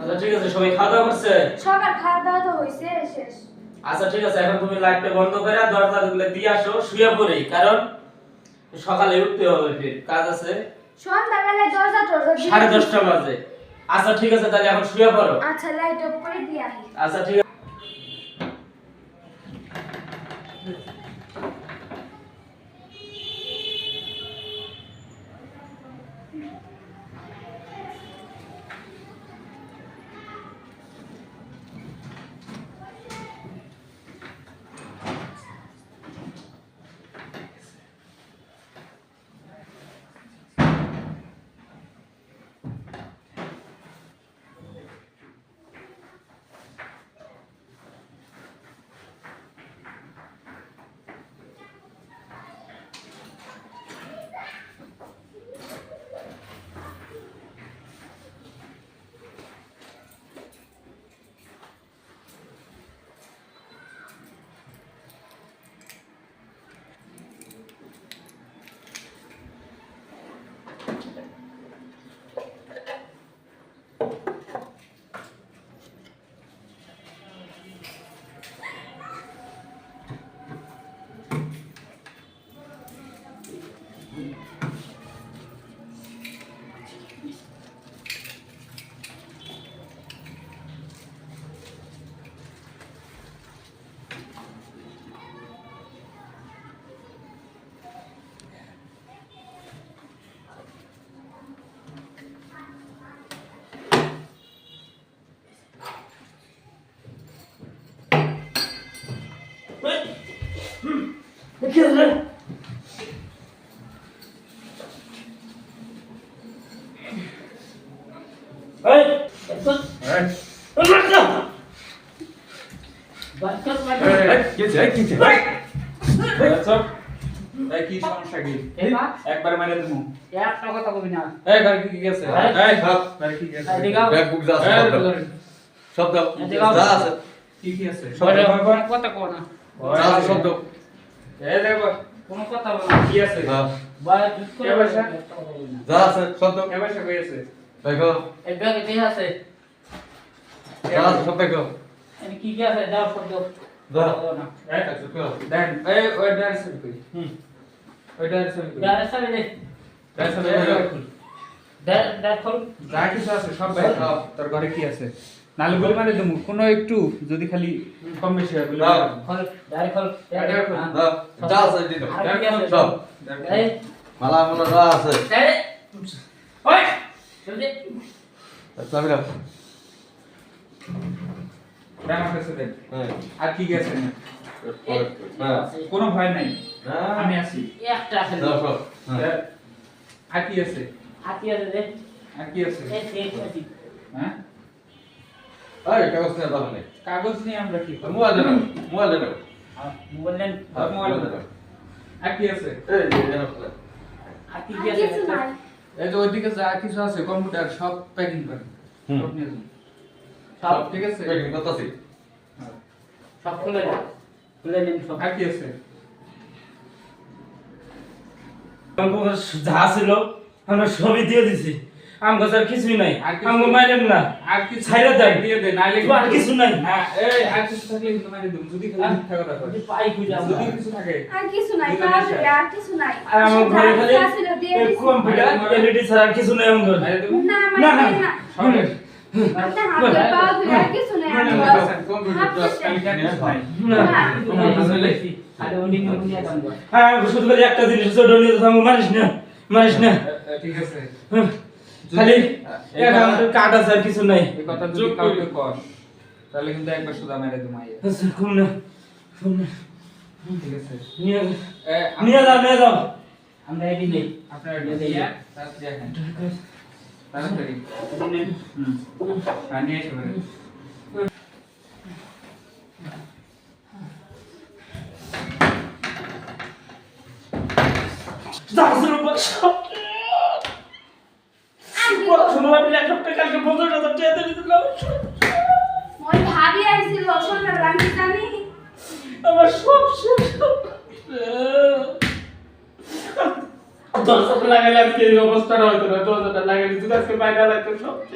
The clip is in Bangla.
আচ্ছা ঠিক আছে সবাই খাওয়া দাওয়া করছে? সবার খাওয়া দাওয়া তো হইছে শেষ। আচ্ছা ঠিক আছে এখন তুমি লাইটটা বন্ধ করে দরজা গুলো দিয়ে আসো শুয়ে পড়ি কারণ সকালে উঠতে হবে ফির কাজ আছে। সন্ধ্যাবেলায় দরজা টরজা সাড়ে দশটা বাজে। আচ্ছা ঠিক আছে তাহলে এখন শুয়ে পড়ো। আচ্ছা লাইট অফ করে দিয়ে আসি। আচ্ছা ঠিক আছে একবার একটা কথা কবি না এই গাড়ি কি গেছে এই, এই সব গাড়ি কি গেছে ব্যাগ বুক যা আছে, সব দাও। যা আছে কি কি আছে সব কথা কও না যা আছে সব দাও এই দেখো কোনো কথা বলো কি আছে হ্যাঁ, করে বলি না যা আছে সব দাও এবার সব গেছে দেখো এই ব্যাগে কি আছে যা আছে সব দেখো কি কি আছে দাও সব দাও বলো না এই আচ্ছা, কও। দেন এই ওই ডান্স করি হুম। ওই ডান্স করি দাঁড়া সামনে দে ডান্স দাঁড়া দাঁড়া খোল যা কিছু আছে সব ভাই তোর ঘরে কি আছে? নালে বলে মানে দেবো কোনো একটু যদি খালি কম বেশি হয় বলে দাও। দাঁড়া হ্যাঁ। দাও যা আছে দাও। আছে? সব মালা মালা যা আছে। দাঁড়া ওই! জলদি চাবি দাও দেন হ্যাঁ। আর কি গেছে হ্যাঁ। কোনো ভয় নাই। আমি আমি আছি। একটা হ্যাঁ। আর কি আছে? হাতি আর কি আছে? এই সেই আছে হ্যাঁ? এই কাগজ নিয়ে দাও নে কাগজ নিয়ে আমরা কি করব? মোবাইল দাও মোবাইল দাও হ্যাঁ, মোবাইল দাও আর কি আছে? এই যে এখানে ফেলে। হাতি আর কি আছে? এই যে ওইদিকে যা কিছু আছে কম্পিউটার সব প্যাকিং করেন সব নিয়ে যান সব ঠিক আছে। প্যাকিং করতেছি সব খুলে দাও খুলে নিন সব। আর কি আছে? যা ছিল আমরা সবই দিয়ে দিছি। আমার কাছে আর কিছুই নাই। আর কিছু- না। আর কিছু ছাইড়া দেন। দিয়ে দে নাইলে আর কিছু নাই। হ্যাঁ এই আর কিছু থাকলে কিন্তু মানে দেব। যদি খালি মিথ্যা কথা যদি পাই খুঁজে যদি কিছু থাকে আর কিছু নাই আর কিছু নাই। আর আমার ঘরে খালি। কম্পিউটার এলইডি ছাড়া আর কিছু নাই আমার না না, মানে না। একটা জিনিস মারিস না মারিস না ঠিক আছে খালি কার্ড আছে আর কিছু নাই তাহলে কিন্তু একবার শুধু মেরে আচ্ছা, খুব না খুব না ঠিক আছে নিয়ে নিয়ে যাও নিয়ে যাও আমরা এডি নেই আপনার ইয়া তাড়াতাড়ি হুম নিয়ে এসে বলেন দাসের উপর সব শুনো আমি ল্যাপটপ থেকে কালকে পঞ্চাশ হাজার টাকা দিয়ে দিলাম ওই ভাবি আইছিল সন্ধ্যাবেলা আমি জানি আমার সব দরজাটা লাগালে আজকে এই অবস্থাটা হয়তো না, দরজাটা লাগালে যদি আজকে বাইরে লাগতো সব শেষ